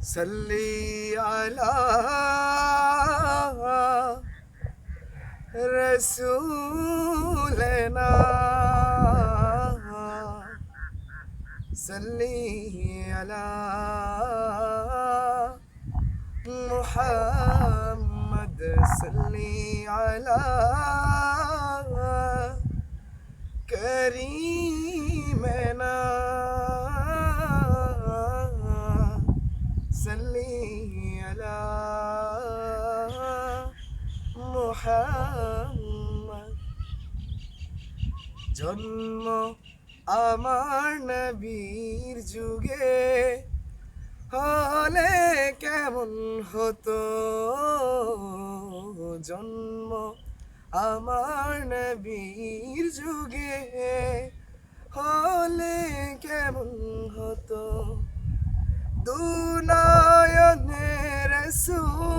صلی علی رسولنا صلی علی محمد صلی علی كريمنا মোহাম্মদ। জন্ম আমার নবীর যুগে, হলে কেমন হতো? জন্ম আমার নবীর যুগে, হলে কেমন হতো? দু নয়নের সুর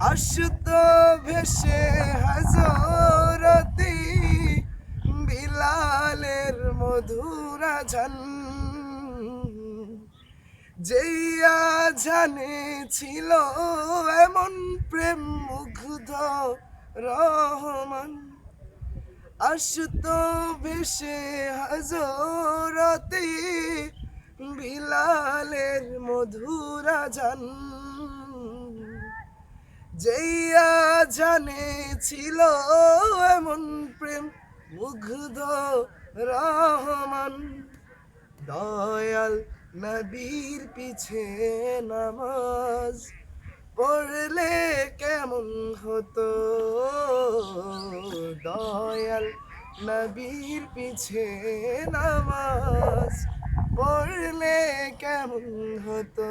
আসত ভেসে হাজরতি বিলালের মধুরা ঝন যেইয়া জানে ছিল এমন প্রেম মুগ্ধ রহমান। আসত ভেসে হাজরতি বিলালের মধুরা জান যেইয়া জানে ছিল এমন প্রেম, মুগ্ধ রহমান। দয়াল নবীর পিছে নামাজ পড়লে কেমন হতো? দয়াল নবীর পিছে নামাজ পড়লে কেমন হতো?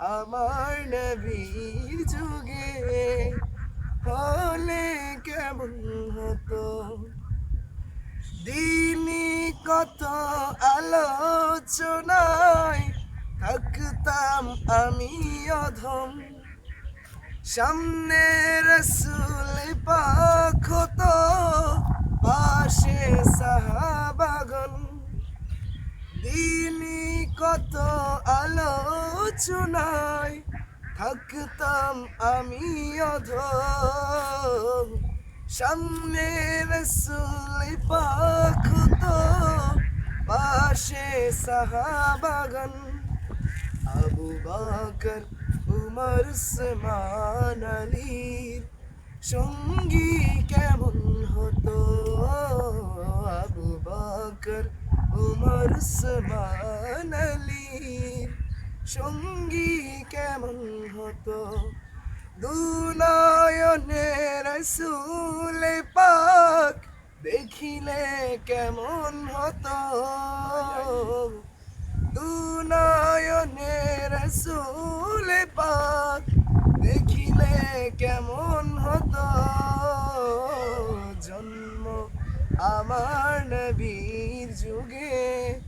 আমার নবীর যুগে হলে কেমন হতো? দিনই কত আলোচনায় থাকতাম আমি অধম। সামনে রসুল পাখ তো পাশে সাহাবাগন দিনই কত আলোচনায় থাকতাম আমি অধম। সামনে রসুল পাখ তো পাশে সাহাবাগন। আবু বাকর, উমর সমান সঙ্গী কেমন হতো? আবু বাকর, উমর সমান সঙ্গী কেমন হতো? দুনয়নের রসুল পাক দেখিলে কেমন হতো? দুনয়নের রসুল পাক দেখিলে কেমন হতো? জন্ম আমার নবীর যুগে